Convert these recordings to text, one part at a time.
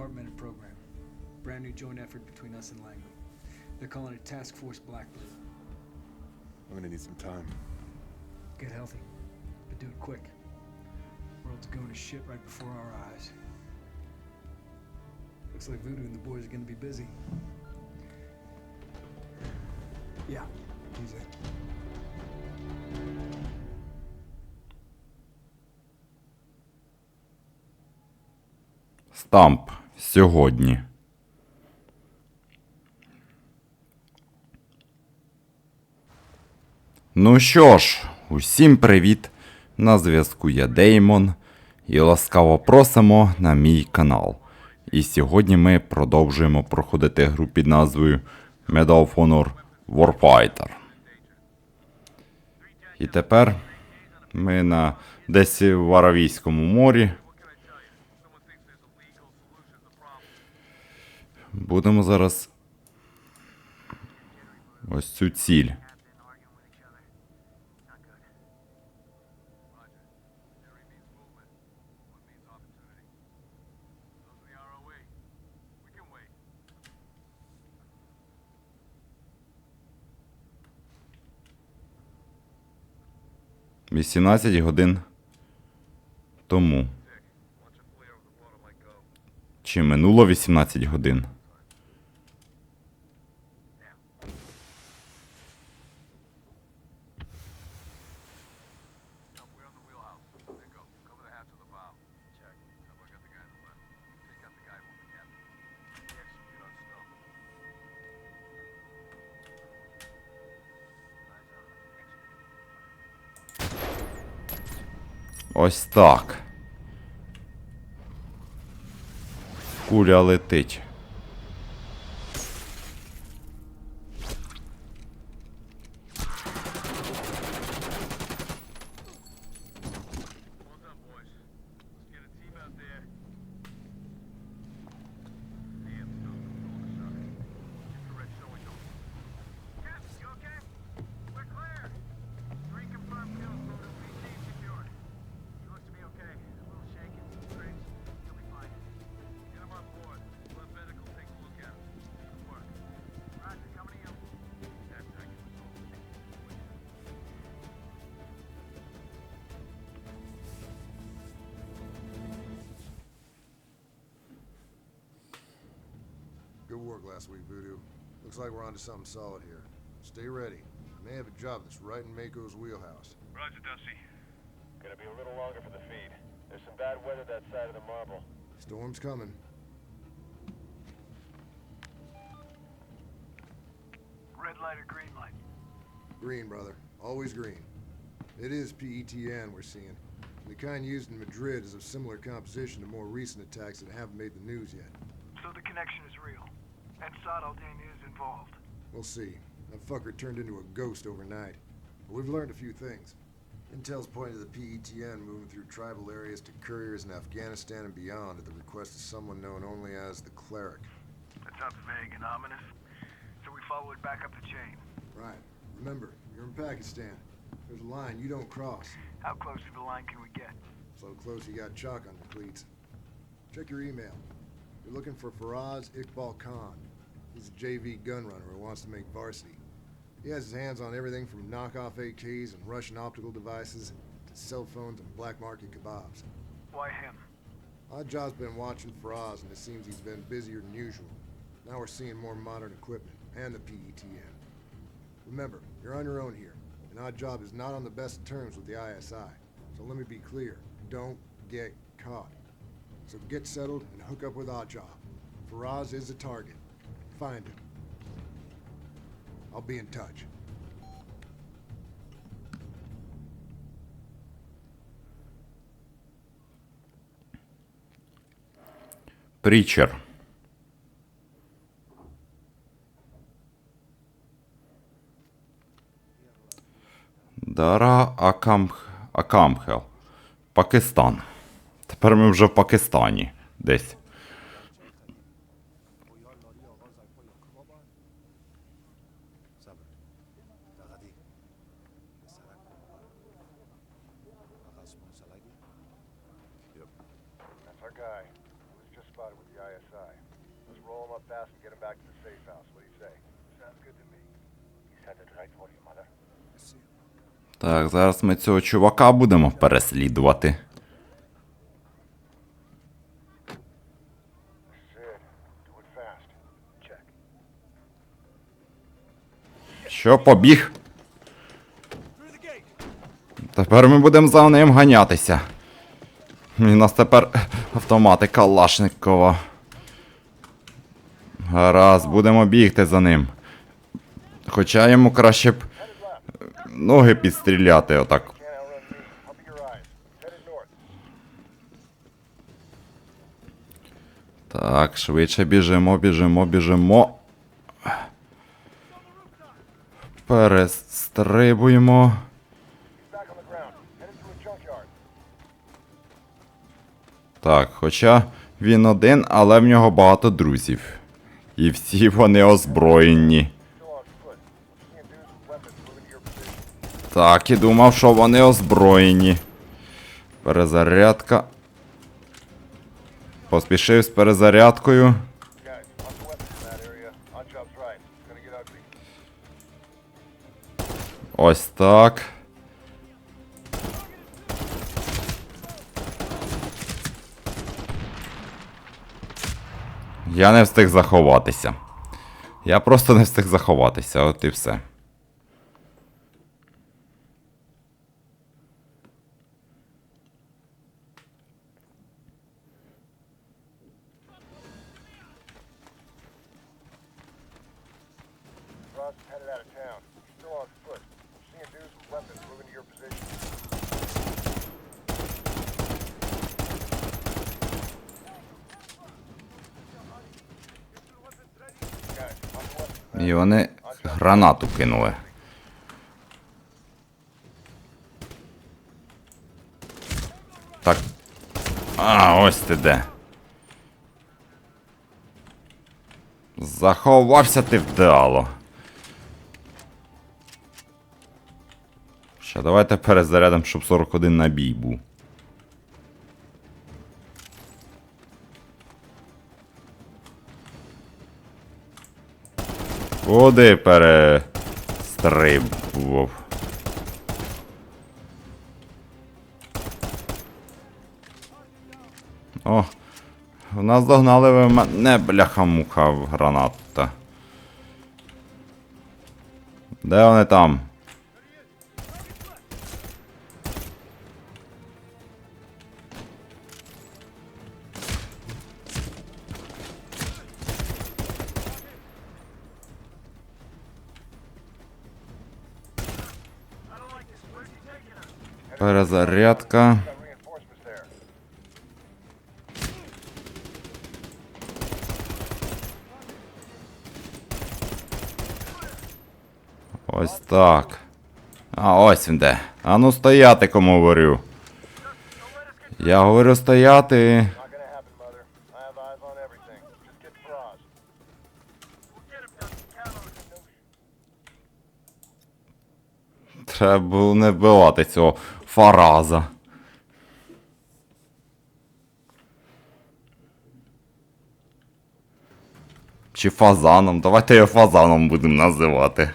Departmented program. Brand new joint effort between us and Langley. They're calling it Task Force Blackbird. I'm gonna need some time. Get healthy, but do it quick. World's going to shit right before our eyes. Looks like Voodoo and the boys are gonna be busy. Yeah, he's сьогодні. Ну що ж, усім привіт! На зв'язку я Деймон і ласкаво просимо на мій канал. І сьогодні ми продовжуємо проходити гру під назвою Medal of Honor Warfighter. І тепер ми на десь в Аравійському морі. Будемо зараз ось цю ціль. Вісімнадцять годин тому. Чи минуло 18 годин? Ось так. Куля летить. Work last week, Voodoo. Looks like we're onto something solid here. Stay ready. I may have a job that's right in Mako's wheelhouse. Roger, Dusty. Gonna be a little longer for the feed. There's some bad weather that side of the marble. Storm's coming. Red light or green light? Green, brother. Always green. It is PETN we're seeing. The kind used in Madrid is of similar composition to more recent attacks that haven't made the news yet. So the connection is real. And Saad Al-Din is involved. We'll see. That fucker turned into a ghost overnight. But we've learned a few things. Intel's pointing to the PETN moving through tribal areas to couriers in Afghanistan and beyond at the request of someone known only as the Cleric. That sounds vague and ominous. So we follow it back up the chain. Right. Remember, you're in Pakistan. There's a line you don't cross. How close to the line can we get? So close you got chalk on your cleats. Check your email. You're looking for Faraz Iqbal Khan. He's a JV gun runner who wants to make varsity. He has his hands on everything from knockoff AKs and Russian optical devices to cell phones and black market kebabs. Why him? Oddjob's been watching for Faraz, and it seems he's been busier than usual. Now we're seeing more modern equipment and the PETN. Remember, you're on your own here, and Oddjob is not on the best terms with the ISI. So let me be clear: don't get caught. So get settled and hook up with Oddjob. Faraz is a target. Find him. I'll be in touch. Прічер. Дара Акамх... Акамхел. Пакистан. Тепер ми вже в Пакистані десь. Так, зараз ми цього чувака будемо переслідувати. Що, побіг? Тепер ми будемо за ним ганятися. І у нас тепер автомати Калашникова. Гаразд, будемо бігти за ним. Хоча йому краще б ноги підстріляти отак. Так, швидше біжимо, біжимо, біжимо. Перестрибуємо. Так, хоча він один, але в нього багато друзів. І всі вони озброєні. Так, і думав, що вони озброєні. Перезарядка. Поспішив з перезарядкою. Ось так. Я не встиг заховатися. Я просто не встиг заховатися, от і все. Ross is headed out of town. He's still on foot. Seeing dudes with weapons moving to your position. І вони гранату кинули. Так. А, ось ти де. Заховався ти вдало. Ще давайте перезарядимо, щоб 41 набій був. Куди перестрибував? О, в нас догнали ви мене, бляха-муха граната. Де вони там? Перезарядка. Ось так. А ось він де. А ну стояти, кому говорю. Я говорю стояти. Треба було не вбивати цього фараза. Чи фазаном? Давайте його фазаном будемо називати.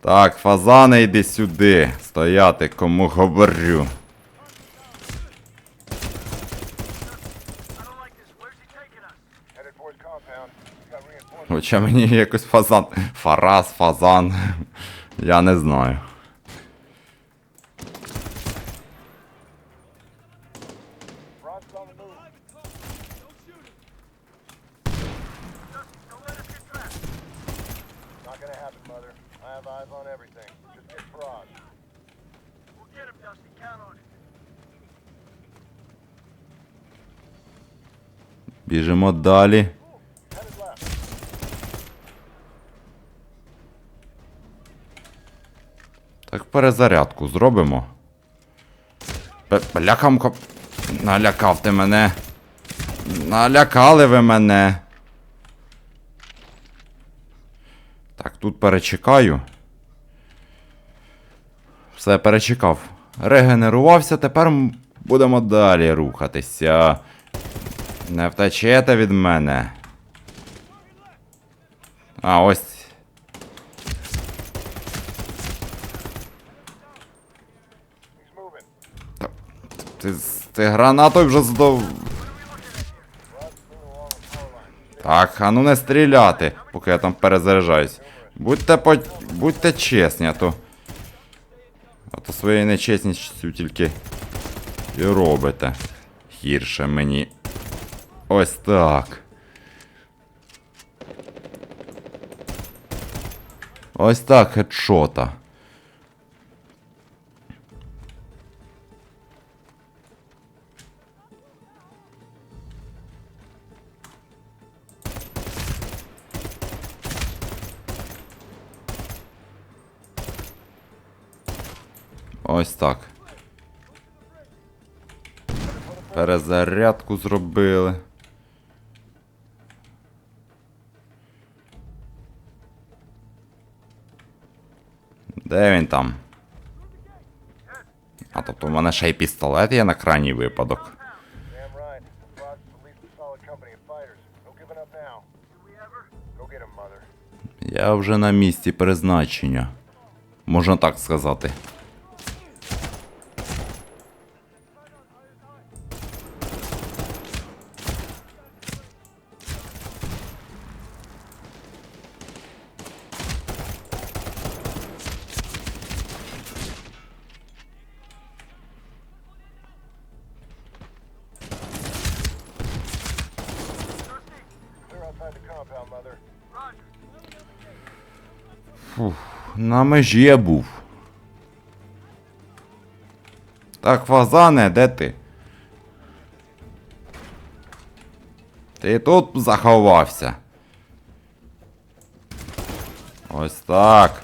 Так, фазане, йди сюди. Стояти, кому говорю. Хоча мені якось фазан. Фараз, фазан. Я не знаю. Біжимо далі. Так перезарядку зробимо. Блякамко. Налякав ти мене. Налякали ви мене. Так, тут перечекаю. Все, перечекав. Регенерувався, тепер будемо далі рухатися. Не втечете від мене. А, ось. Ти, ти гранатою вже здов. Так, а ну не стріляти, поки я там перезаряджаюсь. Будьте по... будьте чесні, а то. То своєю нечесністю тільки і робите. Гірше мені. Ось так. Ось так хедшота. Ось так. Перезарядку зробили. Де він там? А тобто в мене ще й пістолет є на крайній випадок. Я вже на місці призначення. Можна так сказати. На межі я був. Так, фазане, де ти? Ти тут заховався. Ось так.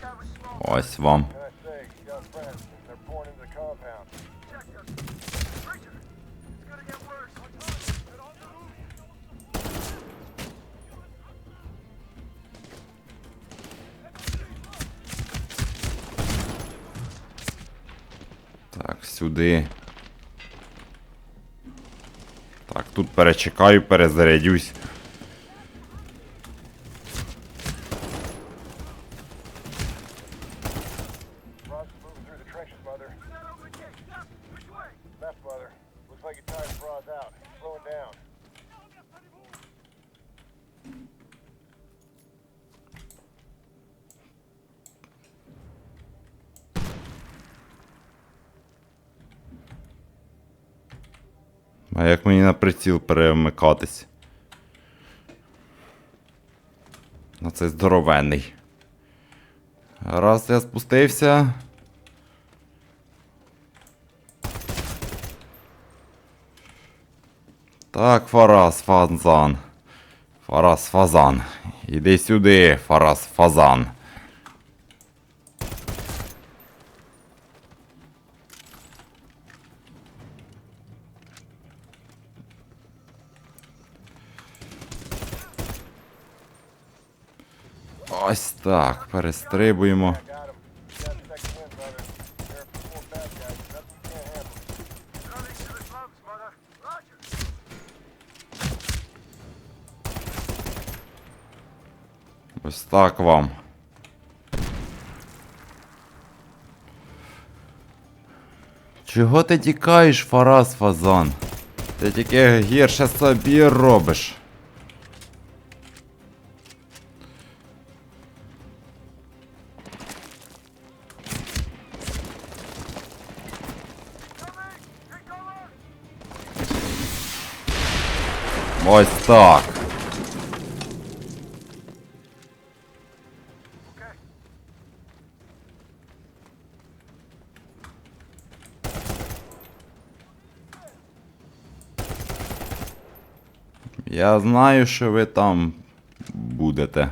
Guy was small. Ось вам. Сюди. Так, тут перечекаю, перезарядюсь. А як мені на приціл перемикатись? На цей здоровенний. Раз я спустився. Так, Фарас Фазан. Фарас Фазан. Іди сюди, Фарас Фазан. Slums, mother. Roger. Ось так вам. Чого ти тікаєш, Фарас Фазан? Ти тільки гірше собі робиш. Ось так. Я знаю, що ви там будете.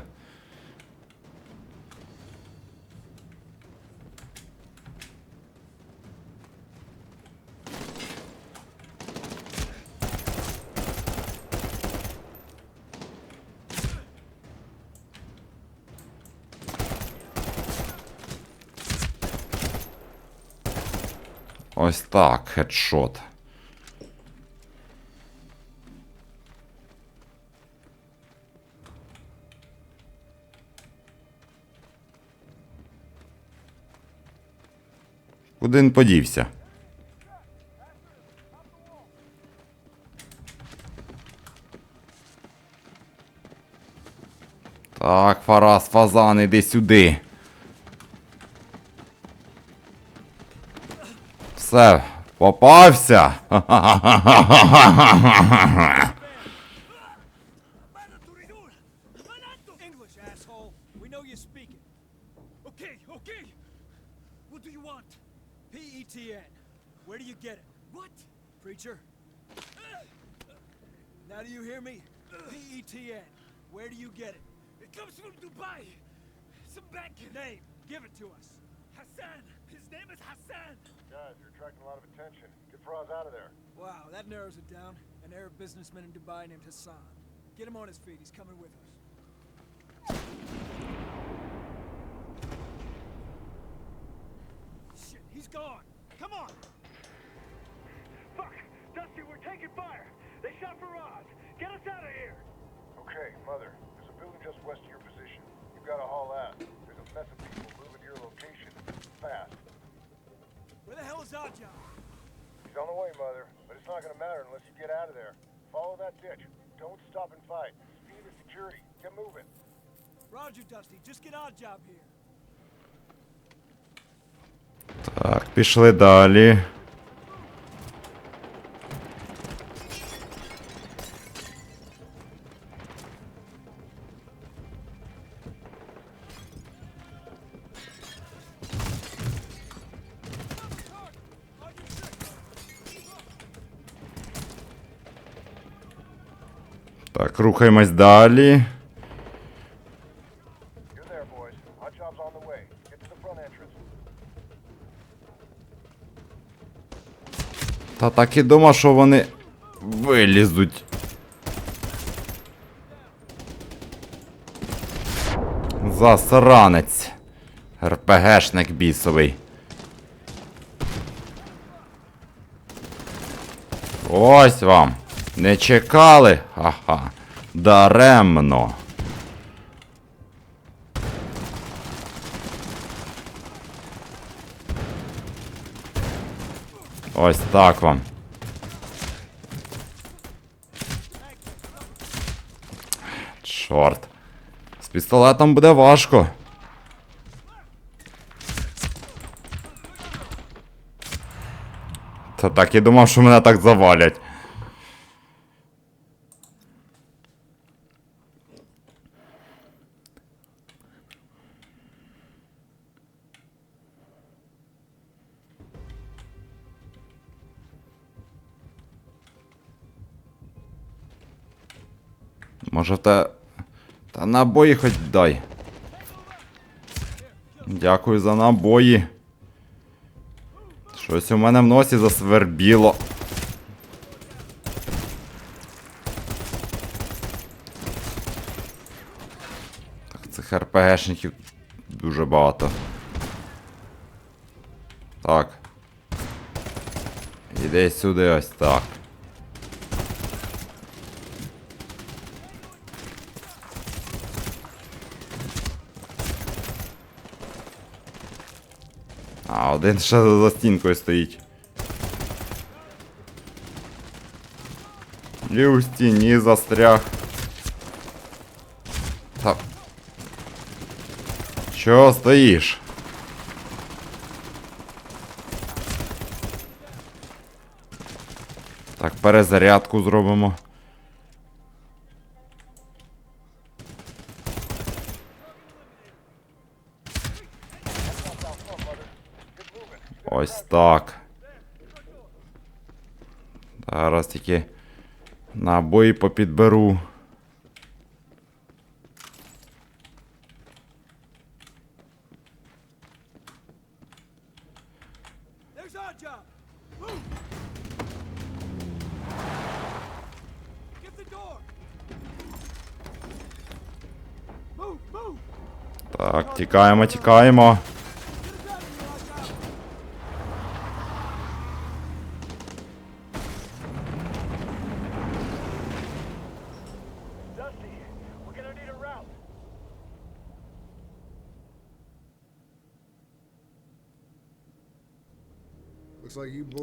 Ось так, хедшот. Куди він подівся? Так, Фарас, фазан, іди сюди. Want? PETN. Where do you get it? What? Preacher? Now do you hear me? PETN. Where do you get it? It comes from Dubai. Some bank name. Give it to us. Hassan. His name is Hassan. Guys, you're attracting a lot of attention. Get Faraz out of there. Wow, that narrows it down. An Arab businessman in Dubai named Hassan. Get him on his feet. He's coming with us. Shit, he's gone. Come on. Fuck! Dusty, we're taking fire! They shot Faraz! Get us out of here! Okay, Mother. There's a building just west of your position. You've got to haul ass. There's a mess of people moving to your location. Fast. Where the hell is Oddjob? He's on the way, Mother. But it's not going to matter unless you get out of there. Follow that ditch. Don't stop and fight. Speed the security. Get moving. Roger, Dusty. Just get Oddjob here. Так, пішли далі. The front entrance. Та так і думав, що вони вилізуть. Засранець. РПГшник бісовий. Ось вам. Не чекали? Ага. Даремно. Ось так вам. Чорт. З пістолетом буде важко. Та так і думав, що мене так завалять. Може те. Та набої хоч дай. Дякую за набої. Щось у мене в носі засвербіло. Так, цих РПГшників дуже багато. Так. Іди сюди ось так. А, один ще за стінкою стоїть. І у стіні застряг. Так. Чого стоїш? Так, перезарядку зробимо. Так. Зараз тільки Набої попідберу. Так, тікаємо, тікаємо.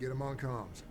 get him on comms.